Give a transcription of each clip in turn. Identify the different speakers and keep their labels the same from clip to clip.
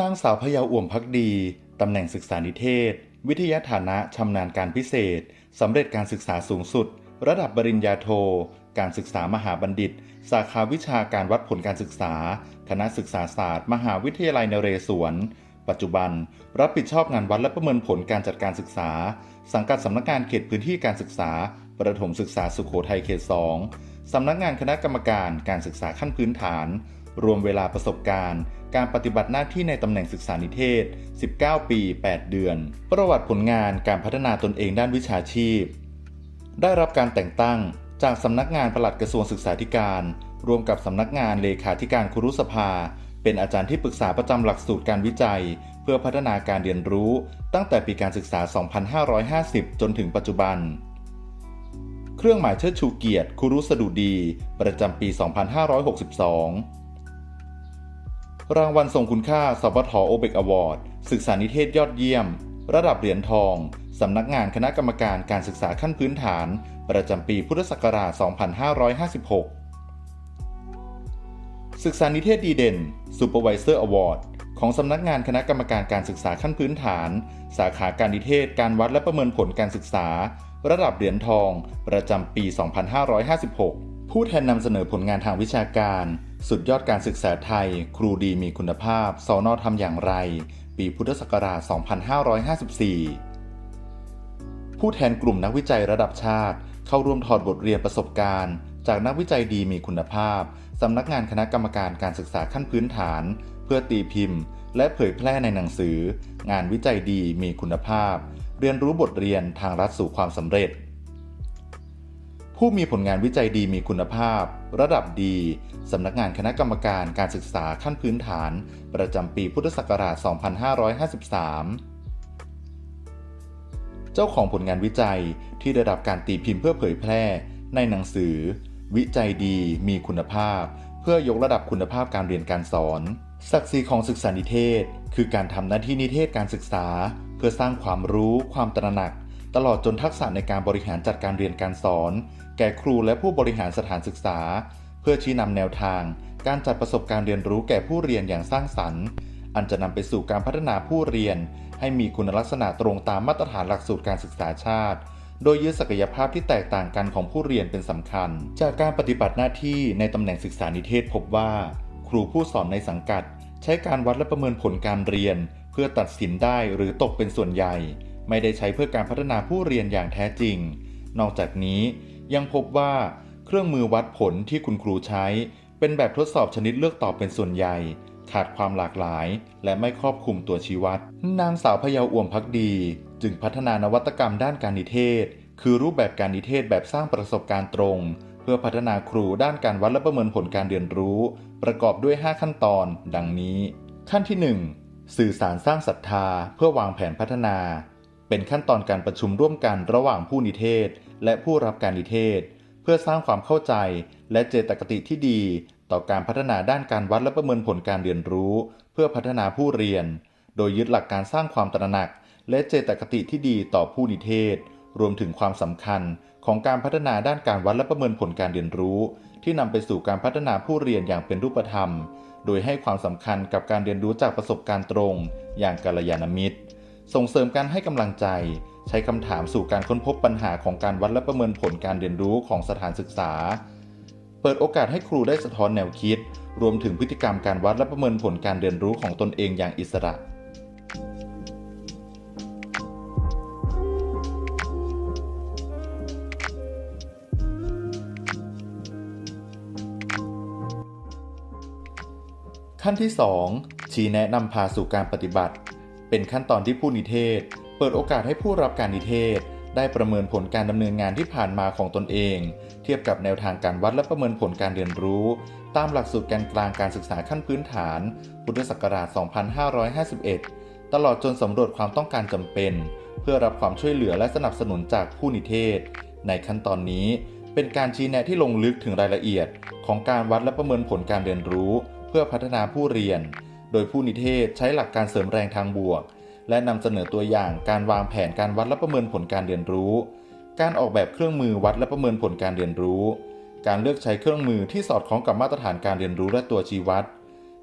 Speaker 1: นางสาวพยาอ่วมพักดี ตำแหน่งศึกษานิเทศ วิทยาฐานะชำนาญการพิเศษ สำเร็จการศึกษาสูงสุด ระดับปริญญาโท การศึกษามหาบัณฑิต สาขาวิชาการวัดผลการศึกษา คณะศึกษาศาสตร์ มหาวิทยาลัยนเรศวร ปัจจุบัน รับผิดชอบงานวัดและประเมินผลการจัดการศึกษา สังกัดสำนักงานเขตพื้นที่การศึกษา ประถมศึกษาสุขโขทัยเขต 2สำนักงานคณะกรรมการการศึกษาขั้นพื้นฐาน รวมเวลาประสบการณ์ การปฏิบัติหน้าที่ในตำแหน่งศึกษานิเทศ 19 ปี 8 เดือน ประวัติผลงานการพัฒนาตนเองด้านวิชาชีพ ได้รับการแต่งตั้งจากสำนักงานปลัดกระทรวงศึกษาธิการ รวมกับสำนักงานเลขาธิการครุสภา เป็นอาจารย์ที่ปรึกษาประจำหลักสูตรการวิจัย เพื่อพัฒนาการเรียนรู้ ตั้งแต่ปีการศึกษา 2550 จนถึงปัจจุบัน เครื่องหมายเชิดชูเกียรติครุสดุดี ประจำปี 2562 รางวัลทรงคุณค่า สปทโอเบกอวอร์ด ศึกษานิเทศยอดเยี่ยม ระดับเหรียญทอง สำนักงานคณะกรรมการการศึกษาขั้นพื้นฐาน ประจำปีพุทธศักราช 2556 ศึกษานิเทศดีเด่น Supervisor Award ของสำนักงานคณะกรรมการการศึกษาขั้นพื้นฐาน สาขาการนิเทศการวัดและประเมินผลการศึกษา ระดับเหรียญทอง ประจำปี 2556 ผู้แทนนำเสนอผลงานทางวิชาการ สุดยอดการศึกษาไทย ครูดีมีคุณภาพสอนอทำอย่างไร ปีพุทธศักราช 2554 ผู้แทนกลุ่มนักวิจัยระดับชาติ เข้าร่วมถอดบทเรียนประสบการณ์ จากนักวิจัยดีมีคุณภาพสำนักงานคณะกรรมการการศึกษาขั้นพื้นฐาน เพื่อตีพิมพ์ และเผยแพร่ในหนังสือ งานวิจัยดีมีคุณภาพ เรียนรู้บทเรียนทางรัฐสู่ความสำเร็จ ผู้มีผลงานวิจัยดีมีคุณภาพ ระดับดี สำนักงานคณะกรรมการการศึกษาขั้นพื้นฐาน ประจำปีพุทธศักราช 2553 เจ้าของผลงานวิจัยที่ได้รับการตีพิมพ์เพื่อเผยแพร่ ในหนังสือ วิจัยดีมีคุณภาพ เพื่อยกระดับคุณภาพการเรียนการสอน ศักดิ์ศรีของศึกษานิเทศ คือการทำหน้าที่นิเทศการศึกษา เพื่อสร้างความรู้ ความตระหนัก ตลอดจนทักษะในการบริหารจัดการเรียนการสอน แก่ครูและผู้บริหารสถานศึกษา เพื่อชี้นำแนวทาง การจัดประสบการณ์เรียนรู้แก่ผู้เรียนอย่างสร้างสรรค์ อันจะนำไปสู่การพัฒนาผู้เรียน ให้มีคุณลักษณะตรงตามมาตรฐานหลักสูตรการศึกษาชาติ โดยยึดศักยภาพที่แตกต่างกันของผู้เรียนเป็นสำคัญ จากการปฏิบัติหน้าที่ในตำแหน่งศึกษานิเทศพบว่า ครูผู้สอนในสังกัด ใช้การวัดและประเมินผลการเรียน เพื่อตัดสินได้หรือตกเป็นส่วนใหญ่ ไม่ได้ใช้เพื่อการพัฒนาผู้เรียนอย่างแท้จริง นอกจากนี้ยังพบว่าเครื่องมือวัดผลที่คุณครูใช้ เป็นแบบทดสอบชนิดเลือกตอบเป็นส่วนใหญ่ ขาดความหลากหลาย และไม่ครอบคลุมตัวชี้วัด นางสาวพยาวอ่วมพักดี จึงพัฒนานวัตกรรมด้านการนิเทศ คือรูปแบบการนิเทศแบบสร้างประสบการณ์ตรง เพื่อพัฒนาครูด้านการวัดและประเมินผลการเรียนรู้ ประกอบด้วย 5 ขั้นตอน ดังนี้ ขั้นที่ 1 สื่อสารสร้างศรัทธา เพื่อวางแผนพัฒนา เป็นขั้นตอนการประชุมร่วมกันระหว่างผู้นิเทศ และผู้รับการนิเทศ เพื่อสร้างความเข้าใจและเจตคติที่ดี ต่อการพัฒนาด้านการวัดและประเมินผลการเรียนรู้ เพื่อพัฒนาผู้เรียน โดยยึดหลักการสร้างความตระหนัก และเจตคติที่ดีต่อผู้นิเทศ รวมถึงความสำคัญของการพัฒนาด้านการวัดและประเมินผลการเรียนรู้ ที่นำไปสู่การพัฒนาผู้เรียนอย่างเป็นรูปธรรม โดยให้ความสำคัญกับการเรียนรู้จากประสบการณ์ตรง อย่างกัลยาณมิตร ส่งเสริมการให้กำลังใจ ใช้คำถามสู่การค้นพบปัญหาของการวัดและประเมินผลการเรียนรู้ของสถานศึกษา เปิดโอกาสให้ครูได้สะท้อนแนวคิด รวมถึงพฤติกรรมการวัดและประเมินผลการเรียนรู้ของตนเองอย่างอิสระขั้นที่ 2 ชี้แนะนำพาสู่การปฏิบัติ เป็นขั้นตอนที่ผู้นิเทศ เปิดโอกาสให้ผู้รับการนิเทศ ได้ประเมินผลการดำเนินงานที่ผ่านมาของตนเอง เทียบกับแนวทางการวัดและประเมินผลการเรียนรู้ ตามหลักสูตรแกนกลางการศึกษาขั้นพื้นฐาน พุทธศักราช 2551 ตลอดจนสำรวจความต้องการจำเป็น เพื่อรับความช่วยเหลือและสนับสนุนจากผู้นิเทศ ในขั้นตอนนี้เป็นการชี้แนะที่ลงลึกถึงรายละเอียด ของการวัดและประเมินผลการเรียนรู้ เพื่อพัฒนาผู้เรียน โดยผู้นิเทศใช้หลักการเสริมแรงทางบวก และนำเสนอตัวอย่างการวางแผนการวัดและประเมินผลการเรียนรู้ การออกแบบเครื่องมือวัดและประเมินผลการเรียนรู้ การเลือกใช้เครื่องมือที่สอดคล้องกับมาตรฐานการเรียนรู้และตัวชี้วัด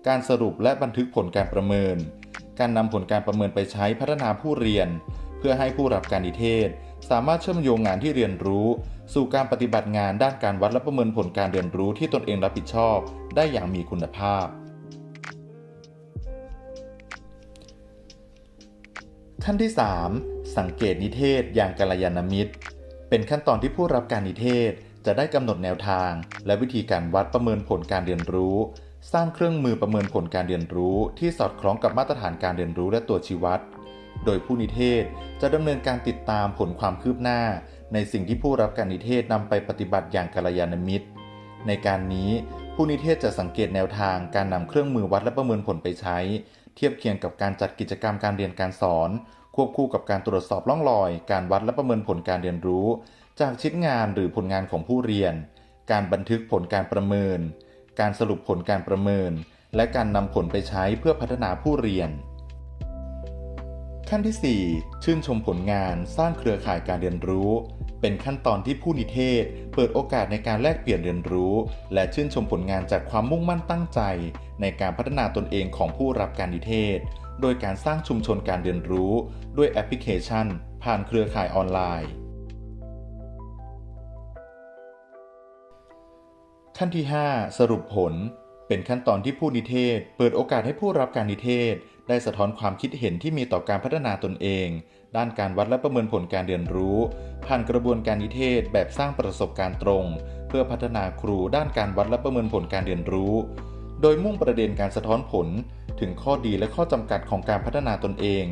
Speaker 1: การสรุปและบันทึกผลการประเมิน การนำผลการประเมินไปใช้พัฒนาผู้เรียน เพื่อให้ผู้รับการนิเทศ สามารถเชื่อมโยงงานที่เรียนรู้ สู่การปฏิบัติงานด้านการวัดและประเมินผลการเรียนรู้ที่ตนเองรับผิดชอบ ได้อย่างมีคุณภาพ ขั้นที่ 3 สังเกตนิเทศอย่างกัลยาณมิตร เป็นขั้นตอนที่ผู้รับการนิเทศจะได้กำหนดแนวทาง และวิธีการวัดประเมินผลการเรียนรู้ สร้างเครื่องมือประเมินผลการเรียนรู้ ที่สอดคล้องกับมาตรฐานการเรียนรู้และตัวชี้วัด โดยผู้นิเทศจะดำเนินการติดตามผลความคืบหน้า ในสิ่งที่ผู้รับการนิเทศนำไปปฏิบัติอย่างกัลยาณมิตร ในการนี้ผู้นิเทศจะสังเกตแนวทางการนำเครื่องมือวัดและประเมินผลไปใช้ เทียบเคียงกับการจัดกิจกรรมการเรียนการสอน ควบคู่กับการตรวจสอบร่องรอย การวัดและประเมินผลการเรียนรู้ จากชิ้นงานหรือผลงานของผู้เรียน การบันทึกผลการประเมิน การสรุปผลการประเมิน และการนำผลไปใช้เพื่อพัฒนาผู้เรียน ขั้นที่ 4 ชื่นชมผลงานสร้างเครือข่ายการเรียนรู้ เป็นขั้นตอนที่ผู้นิเทศ เปิดโอกาสในการแลกเปลี่ยนเรียนรู้ และชื่นชมผลงานจากความมุ่งมั่นตั้งใจ ในการพัฒนาตนเองของผู้รับการนิเทศ โดยการสร้างชุมชนการเรียนรู้ ด้วยแอปพลิเคชัน ผ่านเครือข่ายออนไลน์ ขั้นที่ 5 สรุปผล เป็นขั้นตอนที่ผู้นิเทศ เปิดโอกาสให้ผู้รับการนิเทศ ได้สะท้อนความคิดเห็นที่มีต่อการพัฒนาตนเอง ด้านการวัดและประเมินผลการเรียนรู้ ผ่านกระบวนการนิเทศแบบสร้างประสบการณ์ตรง เพื่อพัฒนาครูด้านการวัดและประเมินผลการเรียนรู้ โดยมุ่งประเด็นการสะท้อนผลถึงข้อดีและข้อจำกัดของการพัฒนาตนเอง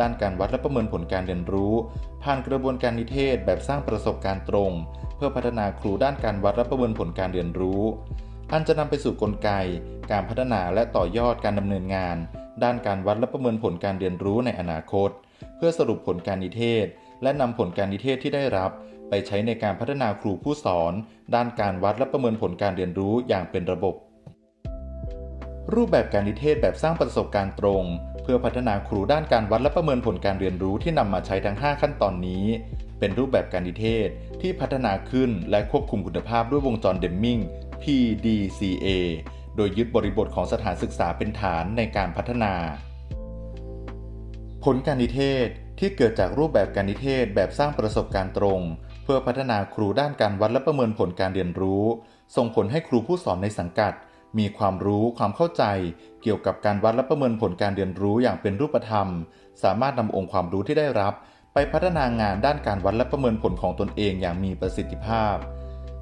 Speaker 1: ด้านการวัดและประเมินผลการเรียนรู้ ผ่านกระบวนการนิเทศแบบสร้างประสบการณ์ตรง เพื่อพัฒนาครูด้านการวัดและประเมินผลการเรียนรู้ อันจะนำไปสู่กลไก การพัฒนาและต่อยอดการดำเนินงาน ด้านการวัดและประเมินผลการเรียนรู้ในอนาคต เพื่อสรุปผลการนิเทศ และนำผลการนิเทศที่ได้รับ ไปใช้ในการพัฒนาครูผู้สอน ด้านการวัดและประเมินผลการเรียนรู้อย่างเป็นระบบ รูปแบบการนิเทศแบบสร้างประสบการณ์ตรง เพื่อพัฒนาครูด้านการวัดและประเมินผลการเรียนรู้ที่นำมาใช้ทั้ง 5 ขั้นตอนนี้ เป็นรูปแบบการนิเทศที่พัฒนาขึ้นและควบคุมคุณภาพด้วยวงจรเดมมิง PDCA โดยยึดบริบทของสถานศึกษาเป็นฐานในการพัฒนา ผลการนิเทศที่เกิดจากรูปแบบการนิเทศแบบสร้างประสบการณ์ตรง เพื่อพัฒนาครูด้านการวัดและประเมินผลการเรียนรู้ ส่งผลให้ครูผู้สอนในสังกัด มีความรู้ความเข้าใจเกี่ยวกับการวัดและประเมินผลการเรียนรู้อย่างเป็นรูปธรรม สามารถนำองค์ความรู้ที่ได้รับ ไปพัฒนางานด้านการวัดและประเมินผลของตนเองอย่างมีประสิทธิภาพ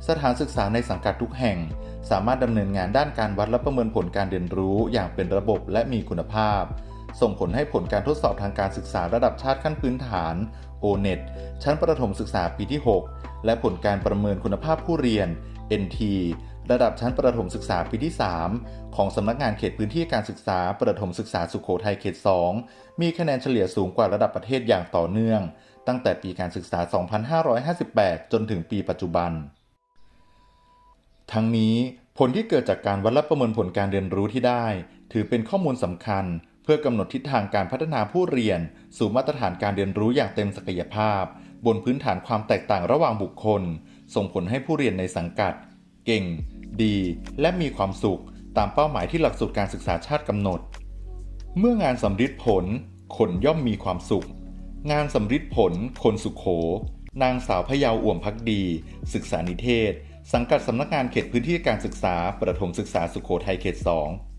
Speaker 1: สถานศึกษาในสังกัดทุกแห่ง สามารถดำเนินงานด้านการวัดและประเมินผลการเรียนรู้อย่างเป็นระบบและมีคุณภาพ ส่งผลให้ผลการทดสอบทางการศึกษาระดับชาติขั้นพื้นฐาน O-NET ชั้นประถมศึกษาปีที่ 6 และผลการประเมินคุณภาพผู้เรียน NT ระดับชั้นประถมศึกษาปีที่ 3 ของสำนักงานเขตพื้นที่การศึกษาประถมศึกษาสุขโขทัยเขต 2 มีคะแนนเฉลี่ยสูงกว่าระดับประเทศอย่างต่อเนื่อง ตั้งแต่ปีการศึกษา 2558 จนถึงปีปัจจุบัน ทั้งนี้ผลที่เกิดจากการวัดและประเมินผลการเรียนรู้ที่ได้ ถือเป็นข้อมูลสำคัญ เพื่อกำหนดทิศทางการพัฒนาผู้เรียน สู่มาตรฐานการเรียนรู้อย่างเต็มศักยภาพ บนพื้นฐานความแตกต่างระหว่างบุคคล ส่งผลให้ผู้เรียนในสังกัด เก่ง ดี และมีความสุขตามเป้าหมายที่หลักสูตรการศึกษาชาติกำหนด เมื่องานสำฤทธิ์ผล คนย่อมมีความสุข งานสำฤทธิ์ผล คนสุขโข นางสาวพยาวอ่วมพักดี ศึกษานิเทศ สังกัดสำนักงานเขตพื้นที่การศึกษา ประถมศึกษาสุขโขทัยเขต 2